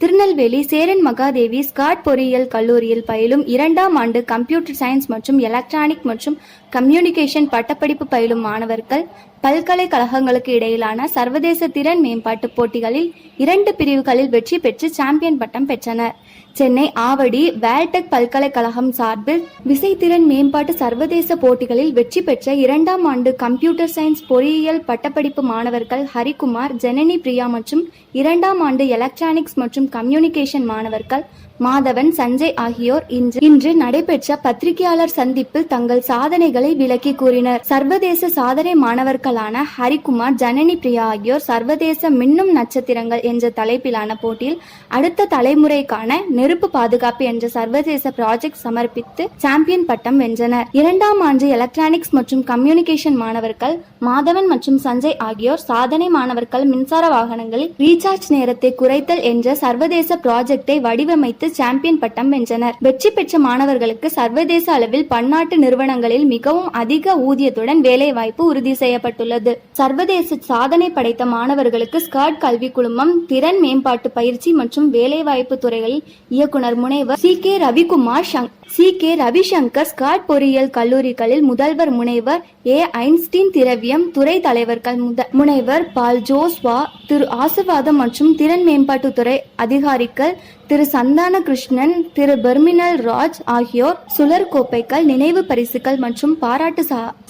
Tirunelveli Cheran Mahadevi Scott பொறியியல் கல்லூரியில் பயிலும் இரண்டாம் ஆண்டு கம்ப்யூட்டர் சயின்ஸ் மற்றும் எலக்ட்ரானிக் மற்றும் கம்யூனிகேஷன் பட்டப்படிப்பு பயிலும் மாணவர்கள் பல்கலைக்கழகங்களுக்கு இடையிலான சர்வதேச திறன் மேம்பாட்டு போட்டிகளில் இரண்டு பிரிவுகளில் வெற்றி பெற்று சாம்பியன் பட்டம் பெற்றனர். சென்னை ஆவடி வேல்டெக் பல்கலைக்கழகம் சார்பில் விசைத்திறன் மேம்பாட்டு சர்வதேச போட்டிகளில் வெற்றி பெற்ற இரண்டாம் ஆண்டு கம்ப்யூட்டர் சயின்ஸ் பொறியியல் பட்டப்படிப்பு மாணவர்கள் ஹரிகுமார் ஜனனி பிரியா மற்றும் இரண்டாம் ஆண்டு எலக்ட்ரானிக்ஸ் மற்றும் கம்யூனிகேஷன் மாணவர்கள் மாதவன் சஞ்சய் ஆகியோர் இன்று இன்று நடைபெற்ற பத்திரிகையாளர் சந்திப்பில் தங்கள் சாதனைகளை விளக்கி கூறினர். சர்வதேச சாதனை மாணவர்கள் மாணவர்களான ஹரிகுமார் ஜனனி பிரியா ஆகியோர் சர்வதேச மின்னும் நட்சத்திரங்கள் என்ற தலைப்பிலான போட்டியில் அடுத்த தலைமுறைக்கான நெருப்பு பாதுகாப்பு என்ற சர்வதேச ப்ராஜெக்ட் சமர்ப்பித்து சாம்பியன் பட்டம் வென்றனர். இரண்டாம் ஆண்டு எலக்ட்ரானிக்ஸ் மற்றும் கம்யூனிகேஷன் மாணவர்கள் மாதவன் மற்றும் சஞ்சய் ஆகியோர் சாதனை மாணவர்கள் மின்சார வாகனங்களில் ரீசார்ஜ் நேரத்தை குறைத்தல் என்ற சர்வதேச ப்ராஜெக்டை வடிவமைத்து சாம்பியன் பட்டம் வென்றனர். வெற்றி பெற்ற மாணவர்களுக்கு சர்வதேச அளவில் பன்னாட்டு நிறுவனங்களில் மிகவும் அதிக ஊதியத்துடன் வேலைவாய்ப்பு உறுதி செய்யப்பட்டுள்ளது சர்வதேச சாதனை படைத்த மாணவர்களுக்கு ஸ்கர்ட் கல்வி குழுமம் திறன் மேம்பாட்டு பயிற்சி மற்றும் வேலைவாய்ப்பு துறைகளில் இயக்குனர் முனைவர் சி. கே. ரவிக்குமார் சங்- சி. கே. ரவிசங்கர் ஸ்காட் பொறியியல் கல்லூரிகளில் முதல்வர் முனைவர் ஏ. ஐன்ஸ்டீன் திரவியம் துறை தலைவர்கள் முனைவர் பால் ஜோஸ்வா திரு ஆசிர்வாதம் மற்றும் திறன் மேம்பாட்டுத்துறை அதிகாரிகள் திரு சந்தான கிருஷ்ணன் திரு பெர்மினல் ராஜ் ஆகியோர் சுழற் கோப்பைகள் நினைவு பரிசுகள் மற்றும் பாராட்டு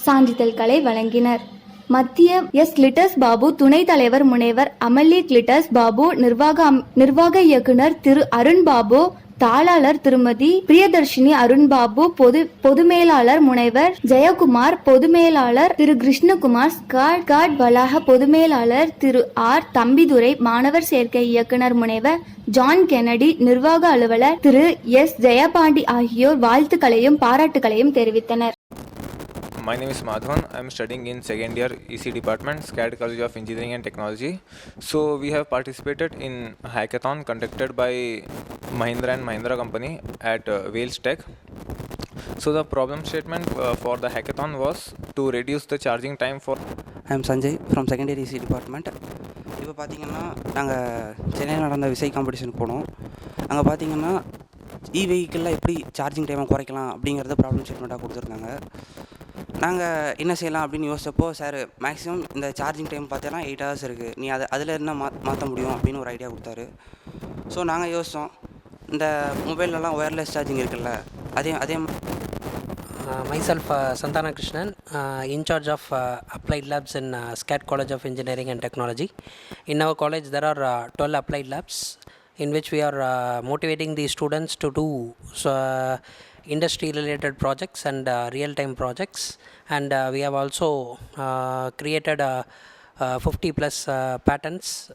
சான்றிதழ்களை வழங்கினர். மத்திய எஸ் கிளிட்டஸ் பாபு துணைத் தலைவர் முனைவர் அமலி கிளிட்டஸ் பாபு நிர்வாக நிர்வாக இயக்குனர் திரு அருண் பாபு தாளாளர் திருமதி பிரியதர்ஷினி அருண்பாபு பொது பொது மேலாளர் முனைவர் ஜெயக்குமார் பொது மேலாளர் திரு கிருஷ்ணகுமார் ஸ்காட் காட் வளாக பொது மேலாளர் திரு ஆர் தம்பிதுரை மாணவர் சேர்க்கை இயக்குனர் முனைவர் ஜான் கெனடி நிர்வாக அலுவலர் திரு எஸ் ஜெயபாண்டி ஆகியோர் வாழ்த்துக்களையும் பாராட்டுகளையும் தெரிவித்தனர். My name is Madhavan. I'm studying in second year EC department, SCAD College of Engineering and Technology. So we have participated in hackathon conducted by Mahindra and Mahindra company at uh, Wales Tech. So the problem statement uh, for the hackathon was to reduce the charging time for I am Sanjay from second year EC department இப்போ பார்த்தீங்கன்னா நாங்கள் சென்னையில் நடந்த விசை காம்படிஷனுக்கு போனோம் அங்கே பார்த்தீங்கன்னா இ வெஹிக்கிளில் எப்படி சார்ஜிங் டைமை குறைக்கலாம் அப்படிங்கிறத ப்ராப்ளம் ஸ்டேட்மெண்ட்டாக கொடுத்துருந்தாங்க நாங்கள் என்ன செய்யலாம் அப்படின்னு யோசிச்சப்போ சார் மேக்ஸிமம் இந்த சார்ஜிங் டைம் பார்த்தீங்கன்னா எயிட் ஹவர்ஸ் இருக்குது நீ அதை அதில் என்ன மா மாற்ற முடியும் அப்படின்னு ஒரு ஐடியா கொடுத்தாரு. ஸோ நாங்கள் யோசித்தோம் இந்த மொபைல்லலாம் ஒயர்லெஸ் சார்ஜிங் இருக்குல்ல அதே அதே myself Santhana Krishnan incharge of applied labs in SCAD college of engineering and technology in our college of are twelve applied labs our college, there are 12 applied labs in which we are uh, motivating the students to do uh, industry related projects and uh, real time projects. And uh, we have also uh, created uh, uh, 50 plus patents